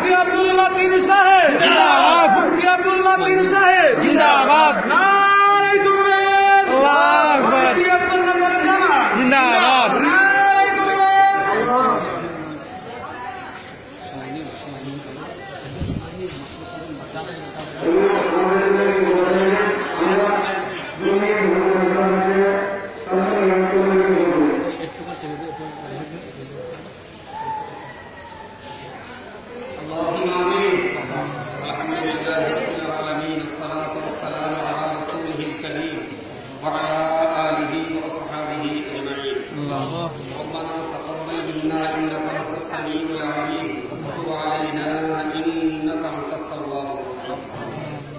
মুফতি আব্দুল মাতিন সাহেব জিন্দাবাদ মুফতি আব্দুল মাতিন সাহেব জিন্দাবাদ। নারাই তুলবে আল্লাহু وعلى آله وأصحابه أجمعين. ربنا تقبل منا إنك أنت السميع العليم. وتب علينا إنك أنت التواب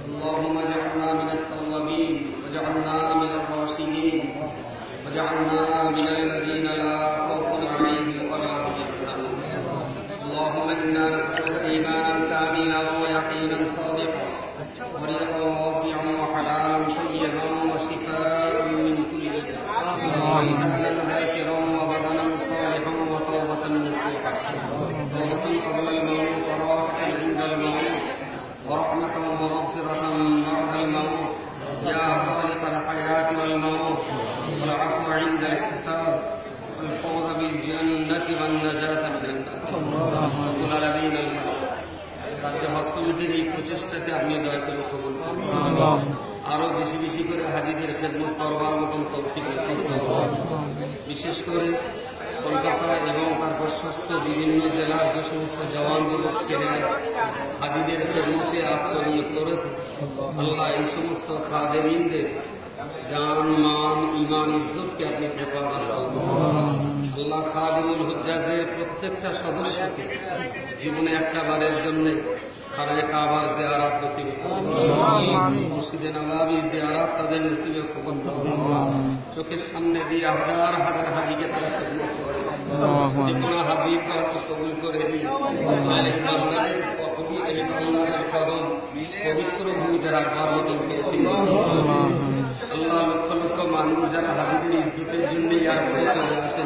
اللهم اجعلنا من التوابين واجعلنا من الراشدين واجعلنا من الذين لا خوف عليهم ولا هم يحزنون. اللهم إنا نسألك إيمانا كاملا ويقينا صادقا. ورزقا ولسانا ذاكرا وبدنا صالحا وتوبه نصوحا توبه قبل الموت وراحه عند الموت ورحمه ومغفره بعد الموت يا خالق الحياه والموت والعفو عند الحساب والفوز بالجنة والنجاة من النار রব্বুল আলামিন আল্লাহ রাজ্য হজ কমিটির এই প্রচেষ্টাকে আপনি দয়া করে কবুল করুন আরও বেশি বেশি করে হাজিদের খেদমত করবার মতন তৌফিক বিশেষ করে কলকাতা এবং তার প্রশস্ত বিভিন্ন জেলার যে সমস্ত জওয়ান যুবক ছেলেরা হাজিদের খেদমতে আত্মনিয়োগ করেছে, আল্লাহ এই সমস্ত খাদেমিনদের জান, মান ইমান ইজ্জতকে আপনি হেফাজত করুন। আল্লাহ খাদিমুল হুজ্জাজের প্রত্যেকটা সদস্যকে জীবনে একটা বারের জন্য খানায় কাবার জিয়ারাত নসিবে। মসজিদে নবাবি জিয়ারাত তাদের নসিবে করুন। চোখের সামনে দিয়ে হাজার হাজার হাজিকে তারা খেদমত করে যে কোনো হাজি বরকত কবুল করে দিন কবি এই বান্দাদের কদম পবিত্র ভূমিতে রাখবার মতন। আল্লাহ লক্ষ লক্ষ মানুষ যারা হাজিদের ইজ্জতের জন্য এয়ারপোর্টে চলে আসে